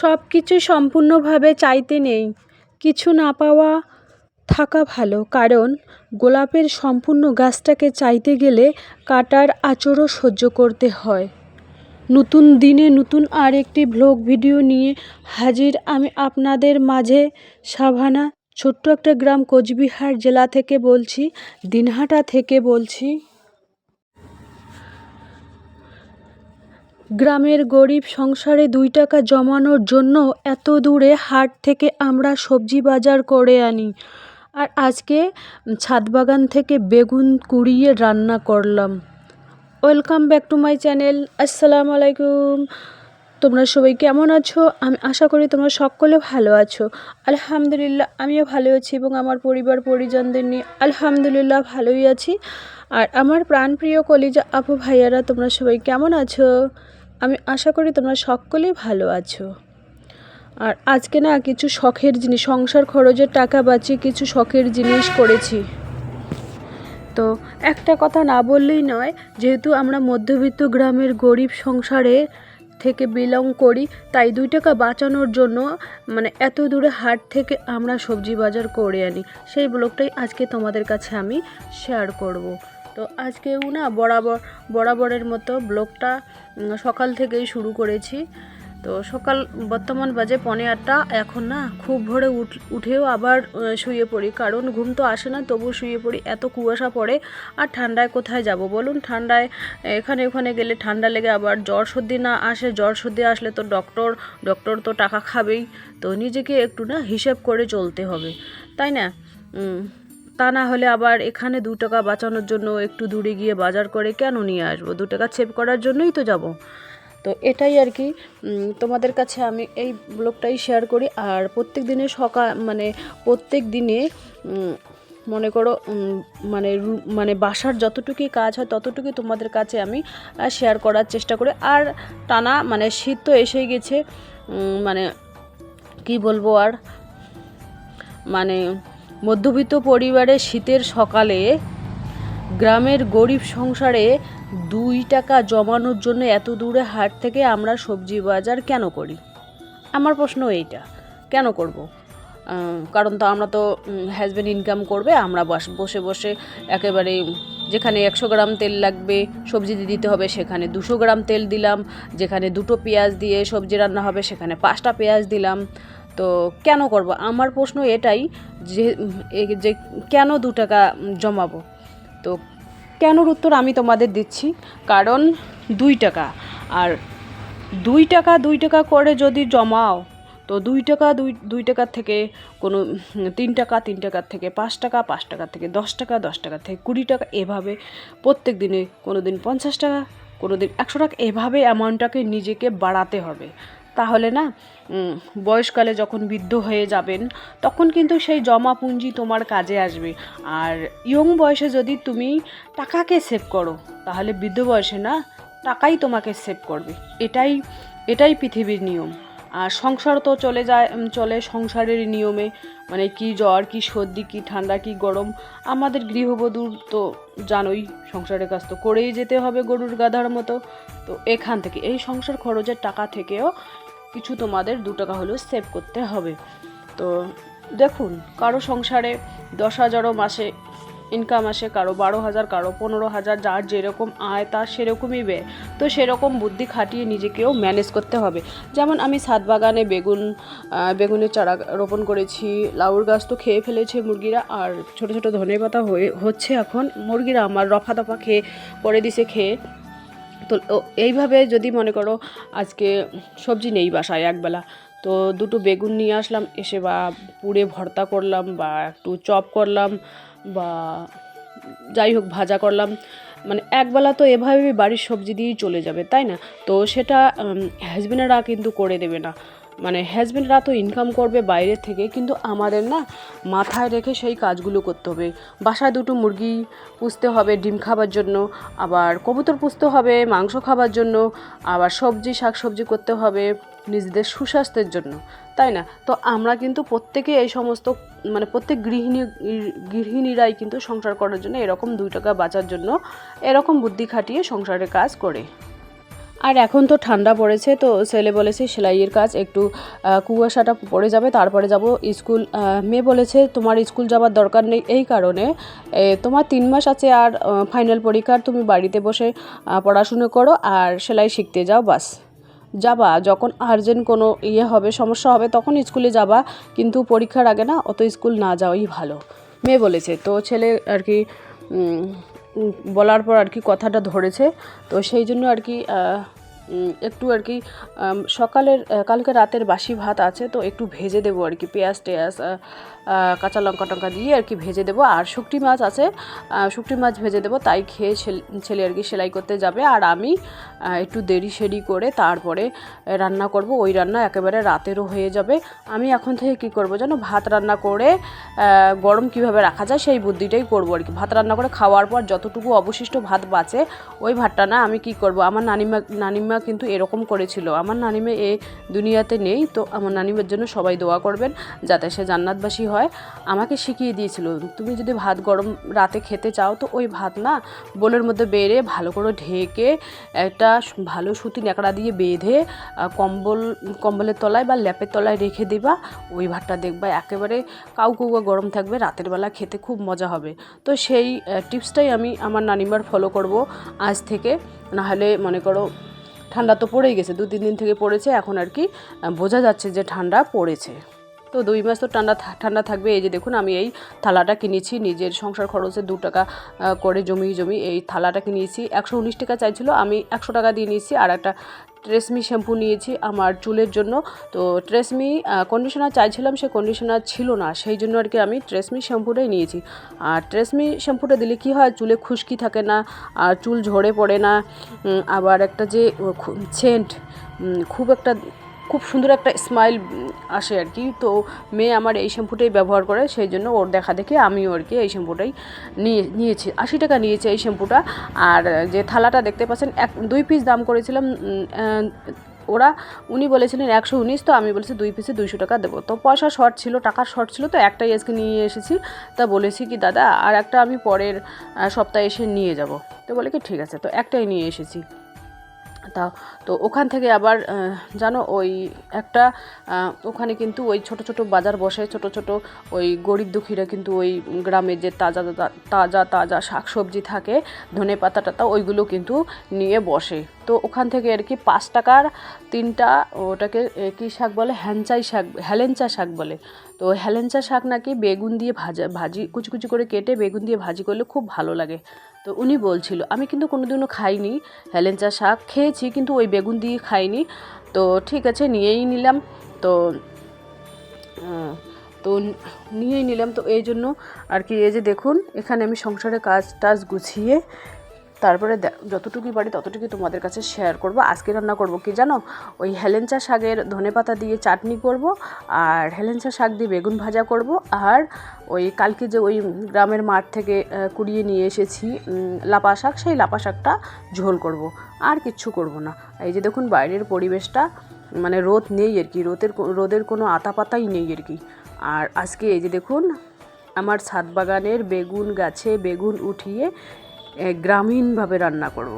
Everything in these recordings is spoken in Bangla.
সব কিছু সম্পূর্ণভাবে চাইতে নেই। কিছু না পাওয়া থাকা ভালো, কারণ গোলাপের সম্পূর্ণ গাছটাকে চাইতে গেলে কাটার আঁচড়ও সহ্য করতে হয়। নতুন দিনে নতুন আর একটি ভ্লগ ভিডিও নিয়ে হাজির আমি আপনাদের মাঝে সাভানা, ছোট্ট একটা গ্রাম কোচবিহার জেলা থেকে বলছি, দিনহাটা থেকে বলছি। গ্রামের গরিব সংসারে দুই টাকা জমানোর জন্য এত দূরে হাট থেকে আমরা সবজি বাজার করে আনি। আর আজকে ছাদ বাগান থেকে বেগুন কুড়িয়ে রান্না করলাম। Welcome back to my channel আসসালামু আলাইকুম তোমরা সবাই কেমন আছো? আমি আশা করি তোমরা সকলে ভালো আছো। আলহামদুলিল্লাহ, আমিও ভালো আছি এবং আমার পরিবার পরিজনদের নিয়ে আলহামদুলিল্লাহ ভালোই আছি। আর আমার প্রাণপ্রিয় কলিজা আপু ভাইয়ারা, তোমরা সবাই কেমন আছো? আমি আশা করি তোমরা সকলেই ভালো আছো। আর আজকে না কিছু শখের জিনিস, সংসার খরচের টাকা বাঁচিয়ে কিছু শখের জিনিস করেছি। তো একটা কথা না বললেই নয়, যেহেতু আমরা মধ্যবিত্ত গ্রামের গরিব সংসারে থেকে বিলং করি, তাই দুই টাকা বাঁচানোর জন্য মানে এত দূরে হাট থেকে আমরা সবজি বাজার করে আনি। সেই ব্লগটাই আজকে তোমাদের কাছে আমি শেয়ার করব। তো আজকেও না বরাবর, বরাবরের মতো ব্লগটা সকাল থেকেই শুরু করেছি। তো সকাল, বর্তমান বাজে পনে আটটা, এখন না খুব ভোরে উঠ, উঠেও আবার শুয়ে পড়ি। কারণ ঘুম তো আসে না, তবু শুয়ে পড়ি। এত কুয়াশা পড়ে, আর ঠান্ডায় কোথায় যাব বলুন? ঠান্ডায়, এখানে ওখানে গেলে ঠান্ডা লেগে আবার জ্বর সর্দি না আসে। জ্বর সর্দি আসলে তো ডক্টর ডক্টর তো টাকা খাবেই। তো নিজেকে একটু না হিসেব করে চলতে হবে। তাই না? তা না হলে আবার এখানে দু টাকা বাঁচানোর জন্য একটু দূরে গিয়ে বাজার করে কেন নিয়ে আসব? দু টাকা সেভ করার জন্যই তো যাব। তো এটাই আর কি তোমাদের কাছে আমি এই ব্লগটাই শেয়ার করি। আর প্রত্যেক দিনে সকাল মানে প্রত্যেক দিনে মনে করো মানে মানে বাসার যতটুকুই কাজ হয় ততটুকুই তোমাদের কাছে আমি শেয়ার করার চেষ্টা করি। আর টানা মানে শীত তো এসেই গেছে মানে কি বলব আর মানে মধ্যবিত্ত পরিবারে শীতের সকালে গ্রামের গরিব সংসারে দুই টাকা জমানোর জন্য এত দূরে হাট থেকে আমরা সবজি বাজার কেন করি? আমার প্রশ্ন এইটা, কেন করব? কারণ তো আমরা তো হ্যাজব্যান্ড ইনকাম করবে, আমরা বস- বসে একেবারে যেখানে একশো গ্রাম তেল লাগবে, সবজি দিতে হবে, সেখানে দুশো গ্রাম তেল দিলাম, যেখানে দুটো পেঁয়াজ দিয়ে সবজি রান্না হবে, সেখানে পাঁচটা পেঁয়াজ দিলাম। তো কেন করব? আমার প্রশ্ন এটাই যে যে কেন দু টাকা জমাবো? তো কেনর উত্তর আমি তোমাদের দিচ্ছি। কারণ দুই টাকা। আর দুই টাকা দুই টাকা করে যদি জমাও, তো দুই টাকা, দুই দুই টাকার থেকে কোনো, তিন টাকা, তিন টাকার থেকে পাঁচ টাকা, পাঁচ টাকার থেকে দশ টাকা, দশ টাকার থেকে কুড়ি টাকা এভাবে প্রত্যেক দিনে কোনো দিন পঞ্চাশ টাকা কোনো দিন একশো টাকা এভাবে অ্যামাউন্টটাকে নিজেকে বাড়াতে হবে। তাহলে না বয়সকালে যখন বৃদ্ধ হয়ে যাবেন, তখন কিন্তু সেই জমা পুঁজি তোমার কাজে আসবে। আর ইয়ং বয়সে যদি তুমি টাকাকে সেভ করো, তাহলে বৃদ্ধ বয়সে না, টাকাই তোমাকে সেভ করবে। এটাই এটাই পৃথিবীর নিয়ম। আর সংসার তো চলে যায় চলে সংসারের নিয়মে। মানে কি জ্বর, কি সর্দি, কি ঠান্ডা, কি গরম। আমাদের গৃহবধূর তো জানোই, সংসারের কাজ তো করেই যেতে হবে গরুর গাধার মতো। তো এখান থেকে, এই সংসার খরচের টাকা থেকেও কিছু তোমাদের দু টাকা হলেও সেভ করতে হবে। তো দেখুন, কারও সংসারে দশ হাজারও মাসে ইনকাম আসে, কারও বারো হাজার, কারও পনেরো হাজার, যার যেরকম আয়, তার সেরকমই ব্যয়। তো সেরকম বুদ্ধি খাটিয়ে নিজেকেও ম্যানেজ করতে হবে। যেমন আমি ছাদ বাগানে বেগুন বেগুনের চারা রোপণ করেছি, লাউর গাছ তো খেয়ে ফেলেছে মুরগিরা, আর ছোট ছোট ধনে পাতা হয়ে, হচ্ছে এখন মুরগিরা। আমার রফা দফা খেয়ে করে দিছে খেয়ে। তো এইভাবে যদি মনে করো আজকে সবজি নেই বাসায় একবেলা, তো দুটো বেগুন নিয়ে আসলাম, এসে বা পুড়ে ভর্তা করলাম বা একটু চপ করলাম বা যাই হোক ভাজা করলাম মানে একবেলা তো এভাবে বাড়ির সবজি দিয়েই চলে যাবে, তাই না? তো সেটা হাজবেন্ডেরা কিন্তু করে দেবে না। মানে হাজবেন্ডরা তো ইনকাম করবে বাইরে থেকে, কিন্তু আমাদের না মাথায় রেখে সেই কাজগুলো করতে হবে। বাসায় দুটো মুরগি পুষতে হবে ডিম খাবার জন্য, আবার কবুতর পুষতে হবে, মাংস খাবার জন্য, আবার সবজি শাক সবজি করতে হবে নিজেদের সুস্বাস্থ্যের জন্য, তাই না? তো আমরা কিন্তু প্রত্যেকে এই সমস্ত মানে প্রত্যেক গৃহিণী, গৃহিণীরাই কিন্তু সংসার করার জন্য এরকম দুই টাকা বাঁচার জন্য এরকম বুদ্ধি খাটিয়ে সংসারের কাজ করে। আর এখন তো ঠান্ডা পড়েছে, তো ছেলে বলেছে সেলাইয়ের কাজ একটু কুয়াশাটা পড়ে যাবে, তারপরে যাব স্কুল মেয়ে বলেছে তোমার স্কুল যাওয়ার দরকার নেই এই কারণে তোমার তিন মাস আছে আর ফাইনাল পরীক্ষার, তুমি বাড়িতে বসে পড়াশুনো করো আর সেলাই শিখতে যাও, বাস। যাবা, যখন আর্জেন্ট কোনো ইয়ে হবে, সমস্যা হবে, তখন স্কুলে যাবা, কিন্তু পরীক্ষার আগে না, অত স্কুল না যাওয়াই ভালো। মেয়ে বলেছে, তো ছেলে আর কি বলার পর আর কি কথাটা ধরেছে। তো সেই জন্য আর কি একটু আর কি সকালের কালকে রাতের বাসি ভাত আছে, তো একটু ভেজে দেবো আর কি, পেঁয়াজ টেয়াজ কাঁচা লঙ্কা টঙ্কা দিয়ে আর কি ভেজে দেবো। আর শুকটি মাছ আছে শুকটি মাছ ভেজে দেবো, তাই খেয়ে ছেলে আর কি সেলাই করতে যাবে। আর আমি একটু দেরি সেরি করে তারপরে রান্না করব, ওই রান্না একেবারে রাতেরও হয়ে যাবে। আমি এখন থেকে কি করব যেন ভাত রান্না করে গরম কীভাবে রাখা যায় সেই বুদ্ধিটাই করব আর কি। ভাত রান্না করে খাওয়ার পর যতটুকু অবশিষ্ট ভাত বাঁচে, ওই ভাতটা না আমি কি করব, আমার নানিমা নানিমা কিন্তু এরকম করেছিল। আমার নানিমা এ দুনিয়াতে নেই, তো আমার নানিমার জন্য সবাই দোয়া করবেন যাতে সে জান্নাতবাসী হয়। আমাকে শিখিয়ে দিয়েছিল, তুমি যদি ভাত গরম রাতে খেতে চাও, তো ওই ভাত না বোলের মধ্যে বেড়ে ভালো করে ঢেকে একটা ভালো সুতি ন্যাকড়া দিয়ে বেঁধে কম্বল, কম্বলের তলায় বা ল্যাপের তলায় রেখে দেবা। ওই ভাতটা দেখবা একেবারে কাউ কাউ গরম থাকবে, রাতের বেলা খেতে খুব মজা হবে। তো সেই টিপসটাই আমি আমার নানিমার ফলো করব আজ থেকে। নাহলে মনে করো ঠান্ডা তো পড়েই গেছে দু তিন দিন থেকে পড়েছে, এখন আর কি বোঝা যাচ্ছে যে ঠান্ডা পড়েছে। তো দুই মাস তো ঠান্ডা ঠান্ডা থাকবে। এই যে দেখুন, আমি এই থালাটা কিনেছি। নিজের সংসার খরচে দু টাকা করে জমি জমি এই থালাটা কিনেছি। একশো উনিশ টাকা চাইছিল, আমি একশো টাকা দিয়ে নিয়েছি। আর একটা ট্রেসমি শ্যাম্পু নিয়েছি আমার চুলের জন্য। তো ট্রেসমি কন্ডিশনার চাইছিলাম, সে কন্ডিশনার ছিল না। সেই জন্য আর কি আমি ট্রেসমি শ্যাম্পুটাই নিয়েছি। আর ট্রেসমি শ্যাম্পুটা দিলে কি হয়, চুলে খুশকি থাকে না, আর চুল ঝরে পড়ে না। আবার একটা যে সেন্ট খুব একটা খুব সুন্দর একটা স্মাইল আসে আর কি। তো মেয়ে আমার এই শ্যাম্পুটাই ব্যবহার করে, সেই জন্য ওর দেখা দেখে আমিও আর কি এই শ্যাম্পুটাই নিয়ে, নিয়েছি। আশি টাকা নিয়েছে এই শ্যাম্পুটা। আর যে থালাটা দেখতে পাচ্ছেন, এক, দুই পিস দাম করেছিলাম ওরা, উনি বলেছিলেন একশো উনিশ, তো আমি বলেছি দুই পিসে দুইশো টাকা দেবো। তো পয়সা শর্ট ছিল, টাকার শর্ট ছিল, তো একটাই আজকে নিয়ে এসেছি। তা বলেছি কি, দাদা, আর একটা আমি পরের সপ্তাহে এসে নিয়ে যাব। তো বলে কি, ঠিক আছে। তো একটাই নিয়ে এসেছি। তা তো ওখান থেকে আবার জানো ওই একটা ওখানে কিন্তু ওই ছোট ছোট বাজার বসে, ছোট ছোট ওই গরিব দুঃখীরা কিন্তু ওই গ্রামে যে তাজা তাজা তাজা শাক সবজি থাকে, ধনে পাতা টাতা, ওইগুলো কিন্তু নিয়ে বসে। তো ওখান থেকে আর কি পাঁচ টাকার তিনটা ওটাকে কী শাক বলে? হ্যাঞ্চাই শাক, হেলেঞ্চা শাক বলে। তো হেলেঞ্চা শাক নাকি বেগুন দিয়ে ভাজা, ভাজি, কুচি কুচি করে কেটে বেগুন দিয়ে ভাজি করলে খুব ভালো লাগে। তো উনি বলছিল, আমি কিন্তু কোনোদিনও খাইনি, হেলেঞ্চা শাক খেয়েছি, কিন্তু ওই বেগুন দিয়ে খাইনি। তো ঠিক আছে, নিয়েই নিলাম। তো তো নিয়েই নিলাম। তো এই জন্য আর কি, এই যে দেখুন, এখানে আমি সংসারে কাজ টাজ গুছিয়ে তারপরে যতটুকুই পারি ততটুকুই তোমাদের কাছে শেয়ার করব। আজকে রান্না করব কি জানো? ওই হেলেঞ্চা শাকের ধনেপাতা দিয়ে চাটনি করব আর হেলেঞ্চা শাক দিয়ে বেগুন ভাজা করব আর ওই কালকে যে ওই গ্রামের মাঠ থেকে কুড়িয়ে নিয়ে এসেছি লাপা শাক, সেই লাপা শাকটা ঝোল করব। আর কিচ্ছু করব না। এই যে দেখুন বাইরের পরিবেশটা মানে রোদ নেই আর কি, রোদের রোদের কোনো আতা পাতাই নেই আর কি। আর আজকে এই যে দেখুন, আমার ছাদ বাগানের বেগুন গাছে বেগুন উঠিয়ে গ্রামীণভাবে রান্না করব।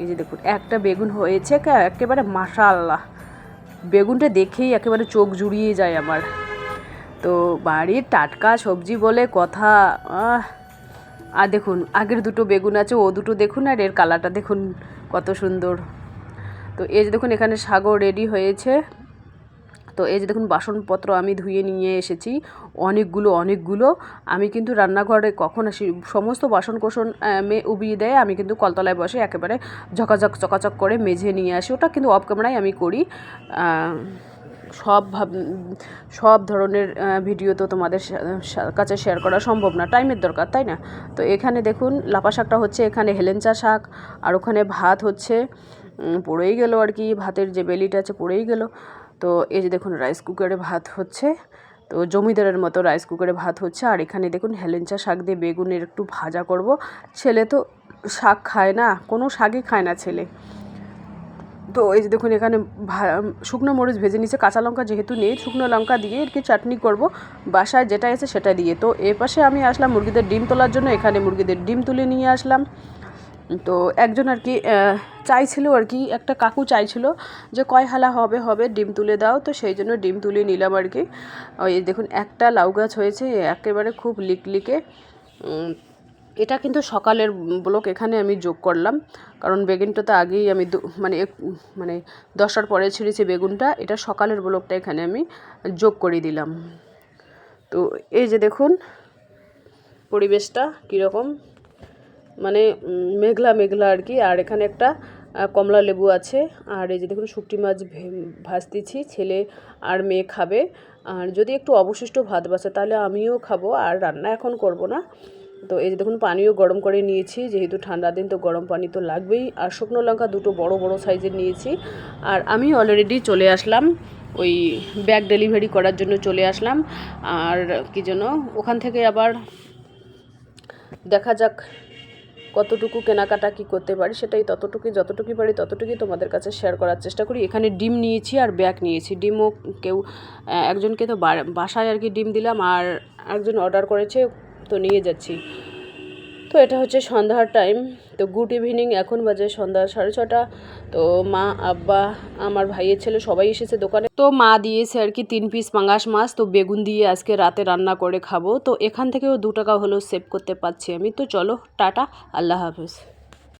এই যে দেখুন, একটা বেগুন হয়েছে একেবারে মাশাআল্লাহ। বেগুনটা দেখেই একেবারে চোখ জুড়িয়ে যায় আমার। তো বাড়ির টাটকা সবজি বলে কথা আর দেখুন, আগের দুটো বেগুন আছে, ও দুটো দেখুন, আর এর কালারটা দেখুন কত সুন্দর। তো এই যে দেখুন, এখানে সাগর রেডি হয়েছে। তো এই যে দেখুন, বাসনপত্র আমি ধুয়ে নিয়ে এসেছি, অনেকগুলো অনেকগুলো। আমি কিন্তু রান্নাঘরে কখন আসি, সমস্ত বাসন কোসন মে, উবিয়ে দেয়, আমি কিন্তু কলতলায় বসে একেবারে ঝকাঝক, চকাচক করে মেঝে নিয়ে আসি। ওটা কিন্তু অফ ক্যামেরায় আমি করি। সব ভাব, সব ধরনের ভিডিও তো তোমাদের কাছে শেয়ার করা সম্ভব না, টাইমের দরকার, তাই না? তো এখানে দেখুন, লাপা শাকটা হচ্ছে এখানে হেলেঞ্চা শাক, আর ওখানে ভাত হচ্ছে পড়েই গেল আর কি, ভাতের যে বেলিটা আছে পড়েই গেল। তো এই যে দেখুন রাইস কুকারে ভাত হচ্ছে, তো জমিদারের মতো রাইস কুকারে ভাত হচ্ছে। আর এখানে দেখুন হেলেঞ্চা শাক দিয়ে বেগুনের একটু ভাজা করব। ছেলে তো শাক খায় না, কোনো শাকই খায় না ছেলে। তো এই যে দেখুন এখানে শুকনো মরিচ ভেজে নিচ্ছে কাঁচা লঙ্কা যেহেতু নেই, শুকনো লঙ্কা দিয়ে আর কি চাটনি করব। বাসায় যেটা আছে সেটা দিয়ে। তো এ পাশে আমি আসলাম মুরগিদের ডিম তোলার জন্য, এখানে মুরগিদের ডিম তুলে নিয়ে আসলাম। তো একজন আর কি চাইছিল আর কি, একটা কাকু চাইছিল যে কয় হালা হবে হবে, ডিম তুলে দাও। তো সেই জন্য ডিম তুলে নিলাম আর কি। ওই দেখুন, একটা লাউ গাছ হয়েছে, একেবারে খুব লিকলিকে। এটা কিন্তু সকালের ব্লক, এখানে আমি যোগ করলাম। কারণ বেগুনটা তো আগেই আমি মানে মানে দশটার পরে ছিঁড়েছি বেগুনটা। এটা সকালের ব্লকটা এখানে আমি যোগ করে দিলাম। তো এই যে দেখুন, পরিবেশটা কীরকম। মানে মেঘলা মেঘলা আর কি। আর এখানে একটা কমলা লেবু আছে। আর এই যে দেখুন শুকটি মাছ ভাজতেছি, ছেলে আর মেয়ে খাবে। আর যদি একটু অবশিষ্ট ভাত বাসে তাহলে আমিও খাব। আর রান্না এখন করব না। তো এই যে দেখুন, পানিও গরম করে নিয়েছি। যেহেতু ঠান্ডা দিন, তো গরম পানি তো লাগবেই। আর শুকনো লঙ্কা দুটো বড় বড় সাইজের নিয়েছি। আর আমি অলরেডি চলে আসলাম। ওই ব্যাগ ডেলিভারি করার জন্য চলে আসলাম। আর কি যেন, ওখান থেকে আবার দেখা যাক কতটুকু কেনাকাটা কি করতে পারি সেটাই ততটুকুই, যতটুকুই পারি ততটুকুই তোমাদের কাছে শেয়ার করার চেষ্টা করি। এখানে ডিম নিয়েছি আর ব্যাগ নিয়েছি। ডিমও কেউ একজনকে তো বাসায় আর কি ডিম দিলাম আর একজন অর্ডার করেছে, তো নিয়ে যাচ্ছি। তো এটা হচ্ছে সন্ধ্যার টাইম তো গুড ইভিনিং এখন বাজে সন্ধ্যা সাড়ে ছটা। তো মা, আব্বা, আমার ভাইয়ের ছেলে সবাই এসেছে দোকানে। তো মা দিয়েছে আর কি তিন পিস পাঙ্গাস মাছ, তো বেগুন দিয়ে আজকে রাতে রান্না করে খাব। তো এখান থেকেও দু টাকা হলেও সেভ করতে পারছি আমি। তো চলো, টাটা, আল্লাহ হাফেজ।